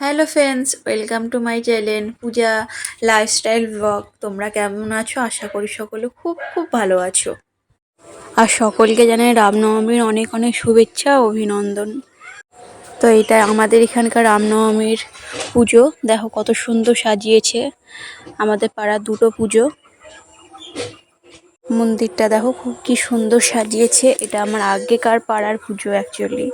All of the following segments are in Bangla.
Hello friends welcome to my channel Puja lifestyle blog তোমরা কেমন আছো? আশা করি সকলে খুব খুব ভালো আছো। আর সকলকে জানাই রামনবমীর অনেক অনেক শুভেচ্ছা অভিনন্দন। তো এটা আমাদের এখানকার রামনবমীর পুজো। দেখো কত সুন্দর সাজিয়েছে আমাদের পাড়ার দুটো পুজো। মন্দিরটা দেখো খুব কি সুন্দর সাজিয়েছে। এটা আমার আগেকার পাড়ার পুজো অ্যাকচুয়ালি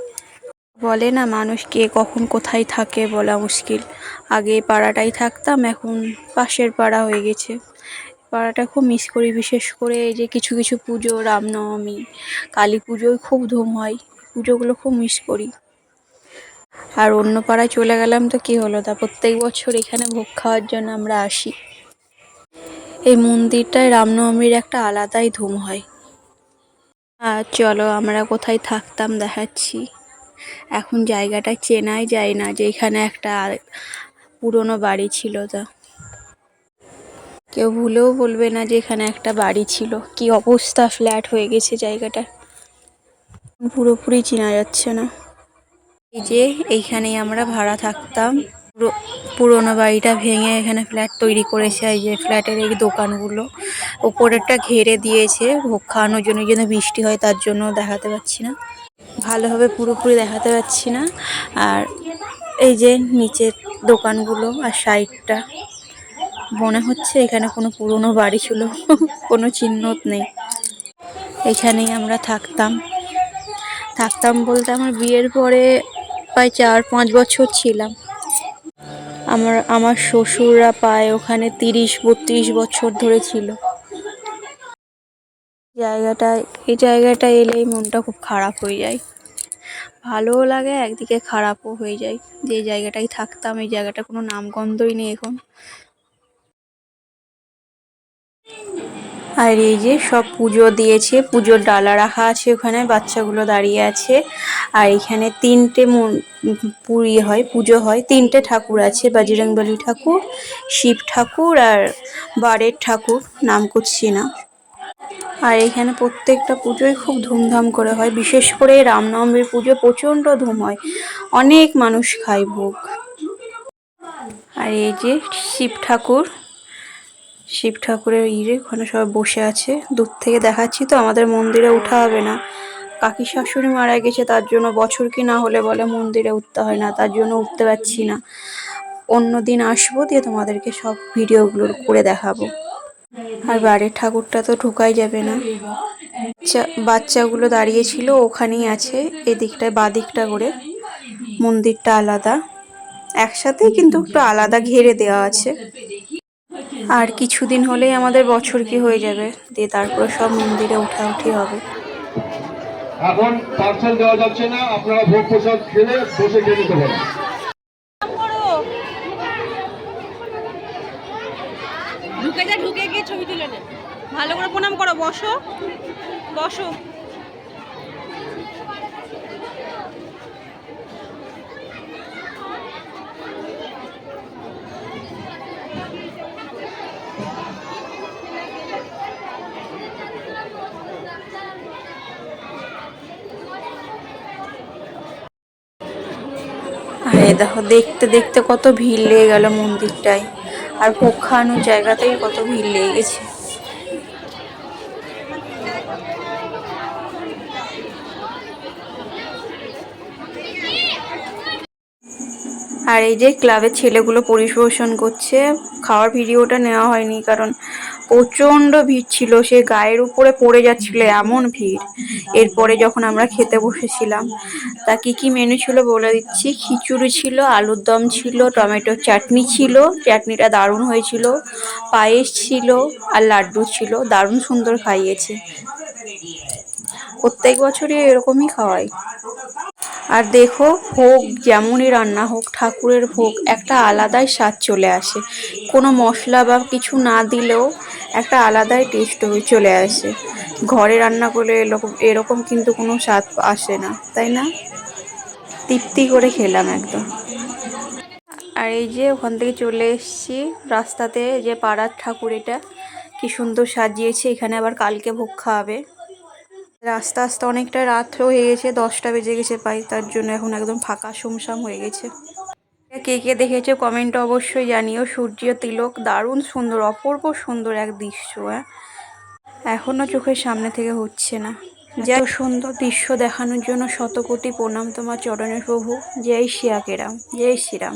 বলে না, মানুষ কে কখন কোথায় থাকে বলা মুশকিল। আগে পাড়াটাই থাকতাম, এখন পাশের পাড়া হয়ে গেছে। পাড়াটা খুব মিস করি, বিশেষ করে এই যে কিছু কিছু পুজো, রামনবমী, কালী পুজোয় খুব ধুম হয় পুজোগুলো খুব মিস করি। আর অন্য পাড়ায় চলে গেলাম তো কি হলো? তা প্রত্যেক বছর এখানে ভোগ খাওয়ার জন্য আমরা আসি। এই মন্দিরটায় রামনবমীর একটা আলাদাই ধুম হয়। আর চলো, আমরা কোথায় থাকতাম দেখাচ্ছি। এখন জায়গাটা চেনাই যায় না যে এখানে একটা পুরনো বাড়ি ছিল তা। কেউ ভুলেও বলবে না যে এখানে একটা বাড়ি ছিল। কি অবস্থা ফ্ল্যাট হয়ে গেছে জায়গাটা। পুরোপুরি চেনা যাচ্ছে না। এই যে এইখানেই আমরা ভাড়া থাকতাম। পুরো, পুরোনো বাড়িটা ভেঙে এখানে ফ্ল্যাট তৈরি করেছে এই যে ফ্ল্যাটের এই দোকানগুলো। ওপরেরটা ঘেরে দিয়েছে, ভোগ খাওয়ানোর জন্য যেন বৃষ্টি হয় তার জন্য দেখাতে পাচ্ছি না। ভালোভাবে পুরোপুরি দেখাতে পাচ্ছি না। আর এই যে নিচের দোকানগুলো আর সাইডটা, মনে হচ্ছে এখানে কোনো পুরনো বাড়ি ছিল, কোনো চিহ্ন নেই। এখানেই আমরা থাকতাম। থাকতাম বলতে আমার বিয়ের পরে প্রায় চার পাঁচ বছর ছিলাম। আমার আমার শ্বশুররা পায় ওখানে তিরিশ, বত্রিশ বছর ধরে ছিল। জায়গাটায়, এই জায়গাটায় এলেই মনটা খুব খারাপ হয়ে যায়। ভালোও লাগে, একদিকে খারাপও হয়ে যায়। যে জায়গাটায় থাকতাম, এই জায়গাটা কোনো নামগন্ধই নেই এখন। আর এই যে সব পুজো দিয়েছে, পুজোর ডালা রাখা আছে ওখানে, বাচ্চাগুলো দাঁড়িয়ে আছে। আর এখানে তিনটে পুরী হয়, পুজো হয়। তিনটে ঠাকুর আছে, বাজরংবলী ঠাকুর, শিব ঠাকুর আর বারের ঠাকুর, নাম করছি না। আর এখানে প্রত্যেকটা পুজোই খুব ধুমধাম করে হয়। বিশেষ করে রামনবমীর পুজো প্রচণ্ড ধুম হয়। অনেক মানুষ খায় ভোগ। আর এই যে শিব ঠাকুর, শিব ঠাকুরের ইরে ওখানে সবাই বসে আছে। দূর থেকে দেখাচ্ছি তো, আমাদের মন্দিরে উঠা হবে না। কাকি শাশুড়ি মারা গেছে, তার জন্য বছর কি না হলে বলে মন্দিরে উঠতে হয় না, তার জন্য উঠতে পারছি না। অন্য দিন আসব, দিয়ে তোমাদেরকে সব ভিডিওগুলো করে দেখাবো। আর বাড়ির ঠাকুরটা তো ঢোকাই যাবে না। বাচ্চা বাচ্চাগুলো দাঁড়িয়ে ছিল, ওখানেই আছে, এদিকটায় বাদিকটা করে। মন্দিরটা আলাদা। একসাথে কিন্তু একটু আলাদা ঘেরে দেওয়া আছে। আর কিছুদিন হলেই আমাদের বছর কি হয়ে যাবে, দিয়ে তারপরে সব মন্দিরে উঠা উঠি হবে। এখন পার্সেল দেওয়া যাচ্ছে না, আপনারা ভোগ প্রসাদ খেলে বসে খেয়ে নিতে পারেন। ঢুকে ঢুকে গিয়ে ছবি তুলে ভালো করে প্রণাম করো, বসো। বসো। দেখো, দেখতে দেখতে কত ভিড় লেগে গেল মন্দিরটায়। আর খাওয়ানোর জায়গাতেই কত ভিড় লেগে গেছে। আর এই যে ক্লাবের ছেলেগুলো পরিবেশন করছে, খাওয়ার ভিডিওটা নেওয়া হয়নি কারণ প্রচণ্ড ভিড় ছিল, সে গায়ের উপরে পড়ে যাচ্ছিল এমন ভিড়। এরপরে যখন আমরা খেতে বসেছিলাম, তা কি কি মেনু ছিল বলে দিচ্ছি? খিচুড়ি ছিল, আলুর দম ছিল, টমেটোর চাটনি ছিল, চাটনিটা দারুণ হয়েছিল, পায়েস ছিল আর লাড্ডু ছিল, দারুণ সুন্দর খাইয়েছে। প্রত্যেক বছরই এরকমই খাওয়াই আর দেখো ভোগ, যেমনই রান্না হোক, ঠাকুরের ভোগ, একটা আলাদাই স্বাদ চলে আসে। কোনো মশলা বা কিছু না দিলেও একটা আলাদাই টেস্ট চলে আসে। ঘরে রান্না করলে এরকম এরকম কিন্তু কোনো স্বাদ আসে না, তাই না? তৃপ্তি করে খেলাম একদম। আর এই যে ওখান থেকে চলে এসেছি রাস্তাতে যে পাড়ার ঠাকুর এটা, কি সুন্দর সাজিয়েছে। এখানে আবার কালকে ভোগ খাওয়াবে। রাস্তা আস্তে অনেকটা রাত হয়ে গেছে, দশটা বেজে গেছে প্রায় তার জন্য এখন একদম ফাঁকা সুমসাম হয়ে গেছে। কে কে দেখেছ কমেন্ট অবশ্যই জানিও, সূর্য তিলক দারুণ সুন্দর, অপূর্ব সুন্দর এক দৃশ্য হ্যাঁ? এখনও চোখের সামনে থেকে হচ্ছে না। যা সুন্দর দৃশ্য দেখানোর জন্য শতকোটি প্রণাম তোমার চরণে প্রভু। জয় শ্রীয়াকেরাম জয় শ্রীরাম।